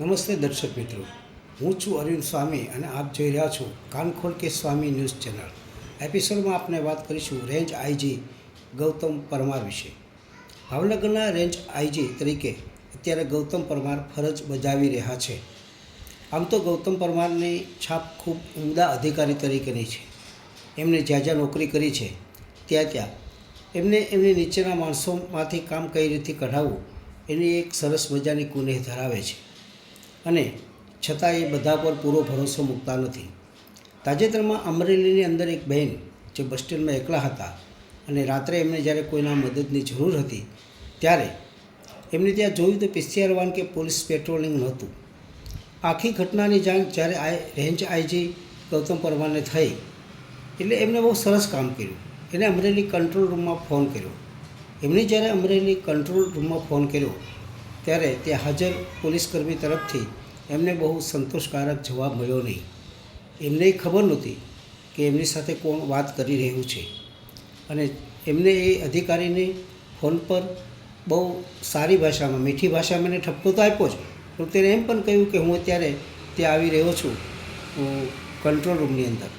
નમસ્તે દર્શક મિત્રો. હું છું અરવિંદ સ્વામી અને આપ જોઈ રહ્યા છો કાનખોલ કે સ્વામી ન્યૂઝ ચેનલ. એપિસોડમાં આપણે વાત કરીશું રેન્જ આઈજી ગૌતમ પરમાર વિશે. ભાવનગરના રેન્જ આઈજી તરીકે અત્યારે ગૌતમ પરમાર ફરજ બજાવી રહ્યા છે. આમ તો ગૌતમ પરમારની છાપ ખૂબ ઉમદા અધિકારી તરીકેની છે. એમને જ્યાં જ્યાં નોકરી કરી છે, ત્યાં ત્યાં. એમને એમની નીચેના માણસોમાંથી કામ કઈ રીતે કઢાવવું, એની એક સરસ મજાની કુનેહ ધરાવે છે. અને છતાં એ બધા પર પૂરો ભરોસો મૂકતા નથી. તાજેતરમાં અમરેલીની અંદર એક બહેન, જે બસ સ્ટેન્ડમાં એકલા હતા અને રાત્રે એમને જ્યારે કોઈના મદદની જરૂર હતી, ત્યારે એમને ત્યાં જોયું તો પીસીઆર વાન કે પોલીસ પેટ્રોલિંગ નહોતું. આખી ઘટનાની જાણ જ્યારે આ રેન્જ આઈજી ગૌતમ પરમારને થઈ, એટલે એમને બહુ સરસ કામ કર્યું. એને અમરેલી કંટ્રોલ રૂમમાં ફોન કર્યો. એમને જ્યારે અમરેલી કંટ્રોલ રૂમમાં ફોન કર્યો ત્યારે ત્યાં હાજર પોલીસકર્મી તરફથી એમને બહુ સંતોષકારક જવાબ મળ્યો નહીં. એમને ખબર નહોતી કે એમની સાથે કોણ વાત કરી રહ્યું છે. અને એમને એ અધિકારીને ફોન પર બહુ સારી ભાષામાં, મીઠી ભાષામાં એને ઠપકો તો આપ્યો જ, પણ તેને એમ પણ કહ્યું કે હું અત્યારે ત્યાં આવી રહ્યો છું કંટ્રોલ રૂમની અંદર.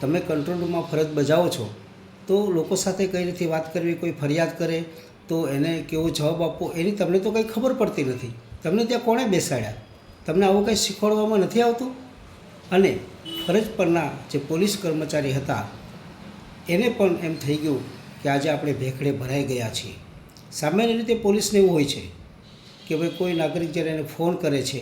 તમે કંટ્રોલ રૂમમાં ફરજ બજાવો છો, તો લોકો સાથે કઈ રીતે વાત કરવી, કોઈ ફરિયાદ કરે તો એને કેવો જવાબ આપવો, એની તમને તો કંઈ ખબર પડતી નથી. તમને ત્યાં કોણે બેસાડ્યા? તમને આવું કંઈ શીખવાડવામાં નથી આવતું? અને ફરજ પરના જે પોલીસ કર્મચારી હતા, એને પણ એમ થઈ ગયું કે આજે આપણે ભેખડે ભરાઈ ગયા છીએ. સામાન્ય રીતે પોલીસને એવું હોય છે કે ભાઈ કોઈ નાગરિક જ્યારે એને ફોન કરે છે,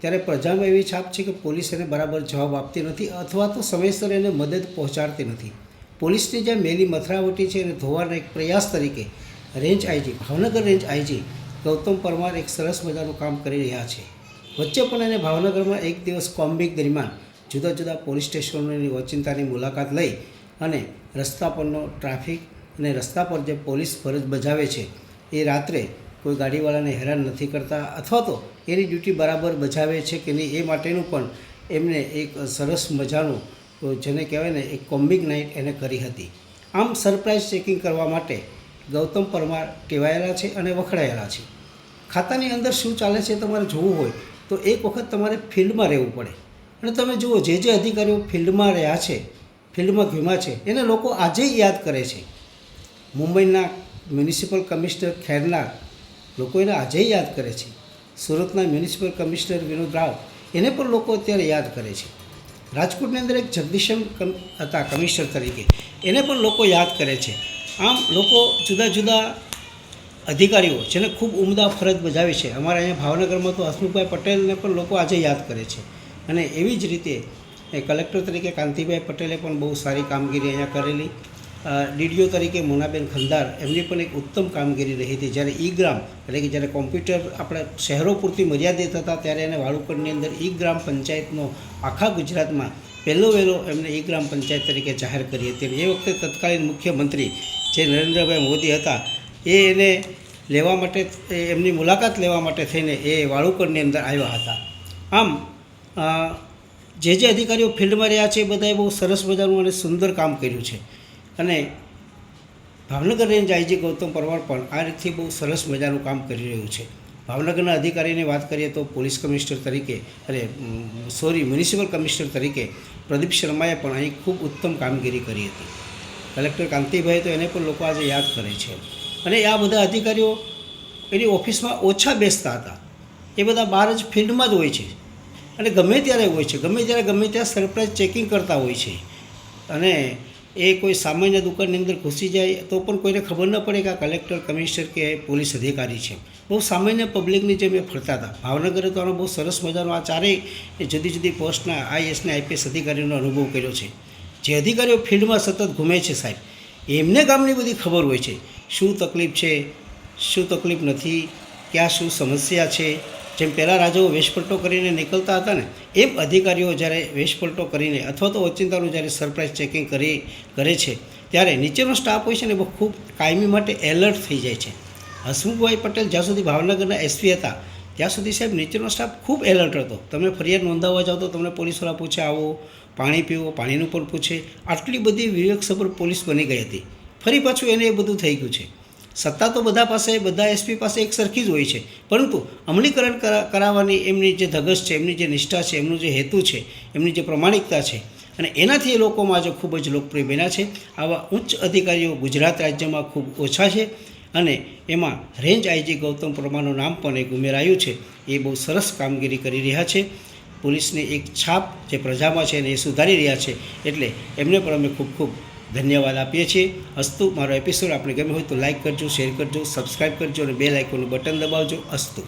ત્યારે પ્રજામાં એવી છાપ છે કે પોલીસ એને બરાબર જવાબ આપતી નથી અથવા તો સમયસર એને મદદ પહોંચાડતી નથી. પોલીસની જે મેલી મથરાવટી છે એને ધોવાના એક પ્રયાસ તરીકે range IG, Bhavnagar range IG Gautam Parmar એક સરસ મજાનું કામ કરી રહ્યા છે. વચ્ચે પણ એને ભાવનગરમાં એક દિવસ કોમ્બિક દરમિયાન જુદા જુદા પોલીસ સ્ટેશનોની ઓચિંતાની મુલાકાત લઈ અને રસ્તા પરનો ટ્રાફિક અને રસ્તા પર જે પોલીસ ફરજ બજાવે છે, એ રાત્રે કોઈ ગાડીવાળાને હેરાન નથી કરતા અથવા તો એની ડ્યુટી બરાબર બજાવે છે કે નહીં એ માટેનું પણ એમને એક સરસ મજાનું, જેને કહેવાય ને, એક કોમ્બિક નાઇટ એને કરી હતી. આમ સરપ્રાઇઝ ચેકિંગ કરવા માટે ગૌતમ પરમાર ટેવાયેલા છે અને વખડાયેલા છે. ખાતાની અંદર શું ચાલે છે તમારે જોવું હોય તો એક વખત તમારે ફિલ્ડમાં રહેવું પડે. અને તમે જુઓ, જે જે અધિકારીઓ ફિલ્ડમાં રહ્યા છે, ફિલ્ડમાં ઘૂમ્યા છે, એને લોકો આજે યાદ કરે છે. મુંબઈના મ્યુનિસિપલ કમિશનર ખેરના લોકો એને આજે યાદ કરે છે. સુરતના મ્યુનિસિપલ કમિશનર વિનોદ રાવ એને પણ લોકો અત્યારે યાદ કરે છે. રાજકોટની અંદર એક જગદીશમ હતા કમિશનર તરીકે. એને પણ લોકો યાદ કરે છે. આમ લોકો જુદા જુદા અધિકારીઓ, જેને ખૂબ ઉમદા ફરજ બજાવી છે. અમારા અહીંયા ભાવનગરમાં તો હસમુખભાઈ પટેલને પણ લોકો આજે યાદ કરે છે. અને એવી જ રીતે કલેક્ટર તરીકે કાંતિભાઈ પટેલે પણ બહુ સારી કામગીરી અહીંયા કરેલી. ડીડીઓ તરીકે મોનાબેન ખંદાર, એમની પણ એક ઉત્તમ કામગીરી રહી હતી. જ્યારે ઈ ગ્રામ, એટલે કે જ્યારે કોમ્પ્યુટર આપણે શહેરો પૂરતી મર્યાદિત હતા, ત્યારે એને વાળુકડની અંદર ઈ ગ્રામ પંચાયતનો આખા ગુજરાતમાં પહેલો વહેલો એમને ઈ ગ્રામ પંચાયત તરીકે જાહેર કરી હતી એ વખતે તત્કાલીન મુખ્યમંત્રી જે નરેન્દ્રભાઈ મોદી હતા, એ એને લેવા માટે, એ એમની મુલાકાત લેવા માટે થઈને એ વાળુકડની અંદર આવ્યા હતા. આમ જે જે અધિકારીઓ ફિલ્ડમાં રહ્યા છે એ બધાએ બહુ સરસ મજાનું અને સુંદર કામ કર્યું છે. અને ભાવનગર રેન્જ આઈજી ગૌતમ પરમાર પણ આ રીતથી બહુ સરસ મજાનું કામ કરી રહ્યું છે. ભાવનગરના અધિકારીની વાત કરીએ તો પોલીસ કમિશનર તરીકે અરે સોરી, મ્યુનિસિપલ કમિશનર તરીકે પ્રદીપ શર્માએ પણ અહીં ખૂબ ઉત્તમ કામગીરી કરી હતી. કલેક્ટર કાંતિભાઈ તો એને પણ લોકો આજે યાદ કરે છે. અને આ બધા અધિકારીઓ એની ઓફિસમાં ઓછા બેસતા હતા. એ બધા બહાર જ ફિલ્ડમાં જ હોય છે. અને ગમે ત્યારે હોય છે, ગમે ત્યારે ગમે ત્યાં સરપ્રાઇઝ ચેકિંગ કરતા હોય છે. અને એ કોઈ સામાન્ય દુકાનની અંદર ઘૂસી જાય તો પણ કોઈને ખબર ન પડે કે આ કલેક્ટર, કમિશનર કે પોલીસ અધિકારી છે. બહુ સામાન્ય પબ્લિકની જેમ એ ફરતા હતા. ભાવનગરે તો આનો બહુ સરસ મજાનો આ ચારેય જુદી જુદી પોસ્ટના આઈએસને આઈપીએસ અધિકારીનો અનુભવ કર્યો છે. જે અધિકારીઓ ફિલ્ડમાં સતત ઘૂમે છે સાહેબ, એમને ગામની બધી ખબર હોય છે. શું તકલીફ છે? શું તકલીફ નથી? ક્યાં શું સમસ્યા છે? જેમ પહેલાં રાજાઓ વેશપલટો કરીને નીકળતા હતા ને, એમ અધિકારીઓ જ્યારે વેશપલટો કરીને અથવા તો ઓચિંતાનું જ્યારે સરપ્રાઇઝ ચેકિંગ કરી, કરે છે, ત્યારે નીચેનો સ્ટાફ હોય છે ને બહુ ખૂબ કાયમી માટે એલર્ટ થઈ જાય છે. હસમુખભાઈ પટેલ જ્યાં સુધી ભાવનગરના એસપી હતા, ત્યાં સુધી સાહેબ નીચેનો સ્ટાફ ખૂબ એલર્ટ હતો. તમે ફરિયાદ નોંધાવવા જાઓ તો તમને પોલીસવાળા પૂછે, આવો, પાણી પીવો, પાણીનું પણ પૂછે. આટલી બધી વિવેકસભર પોલીસ બની ગઈ હતી. ફરી પાછું એને એ બધું થઈ ગયું છે. સત્તા તો બધા પાસે, બધા એસપી પાસે એક સરખી જ હોય છે. પરંતુ અમલીકરણ કરા, કરાવવાની એમની જે ધગશ છે, એમની જે નિષ્ઠા છે, એમનું જે હેતુ છે, એમની જે પ્રમાણિકતા છે, અને એનાથી એ લોકોમાં આજે ખૂબ જ લોકપ્રિય બન્યા છે. આવા ઉચ્ચ અધિકારીઓ ગુજરાત રાજ્યમાં ખૂબ ઓછા છે. અને એમાં રેન્જ આઈજી ગૌતમ પરમારનું નામ પણ એક ઉમેરાયું છે. એ બહુ સરસ કામગીરી કરી રહ્યા છે. પોલીસની એક છાપ જે પ્રજામાં છે એને એ સુધારી રહ્યા છે. એટલે એમને પણ અમે ખૂબ ખૂબ ધન્યવાદ આપીએ છીએ. અસ્તુ, મારો એપિસોડ આપણે ગમે હોય તો લાઇક કરજો શેર કરજો સબસ્ક્રાઈબ કરજો અને બે લાઇકોનું બટન દબાવજો. અસ્તુ.